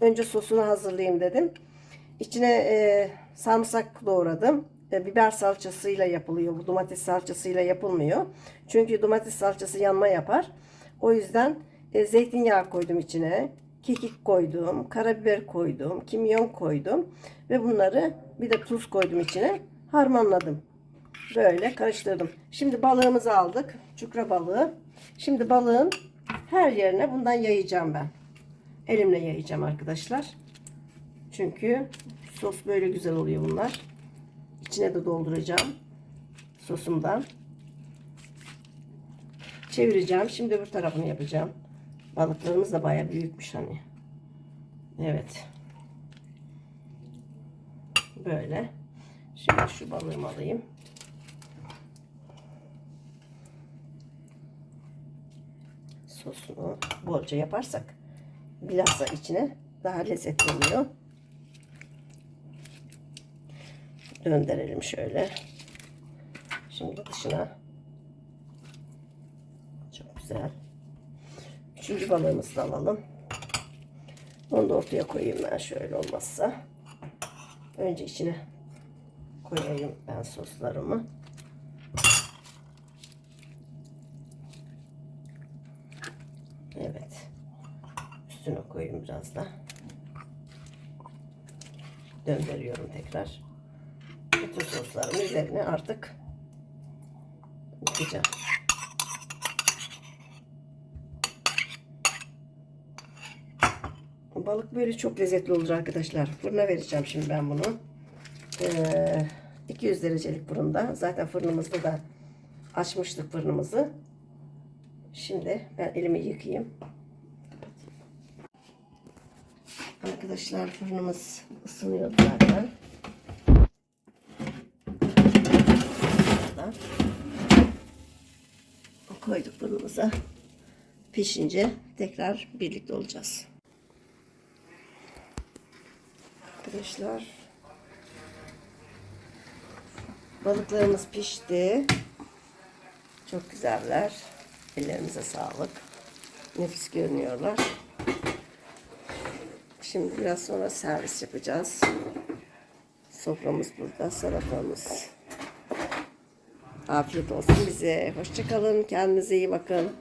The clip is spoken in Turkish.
önce sosunu hazırlayayım dedim. İçine e, sarımsak doğradım. E, biber salçasıyla yapılıyor. Bu domates salçasıyla yapılmıyor. Çünkü domates salçası yanma yapar. O yüzden e, zeytinyağı koydum içine. Kekik koydum. Karabiber koydum. Kimyon koydum. Ve bunları bir de tuz koydum içine. Harmanladım. Böyle karıştırdım. Şimdi balığımızı aldık. Çukra balığı. Şimdi balığın her yerine bundan yayacağım ben. Elimle yayacağım arkadaşlar. Çünkü sos böyle güzel oluyor bunlar. İçine de dolduracağım sosumdan. Çevireceğim. Şimdi öbür tarafını yapacağım. Balıklarımız da baya büyükmüş hani. Evet. Böyle. Şimdi şu balığımı alayım. Sosunu bolca yaparsak bilhassa içine daha lezzetli oluyor. Döndürelim şöyle. Şimdi dışına çok güzel. Üçüncü balığımızı da alalım. Onu da ortaya koyayım ben şöyle olmazsa. Önce içine koyayım ben soslarımı. Evet. Üstüne koyayım biraz da. Döndürüyorum tekrar. Bütün soslarımı üzerine artık yıkayacağım. Balık böyle çok lezzetli olur arkadaşlar. Fırına vereceğim şimdi ben bunu. Ee, 200 derecelik fırında. Zaten fırınımızda da açmıştık fırınımızı. Şimdi ben elimi yıkayayım. Arkadaşlar fırınımız ısınıyor zaten. Koyduk fırınımıza. Pişince tekrar birlikte olacağız. Arkadaşlar balıklarımız pişti. Çok güzeller. Ellerimize sağlık. Nefis görünüyorlar. Şimdi biraz sonra servis yapacağız. Soframız burada, salatamız. Afiyet olsun bize. Hoşçakalın. Kendinize iyi bakın.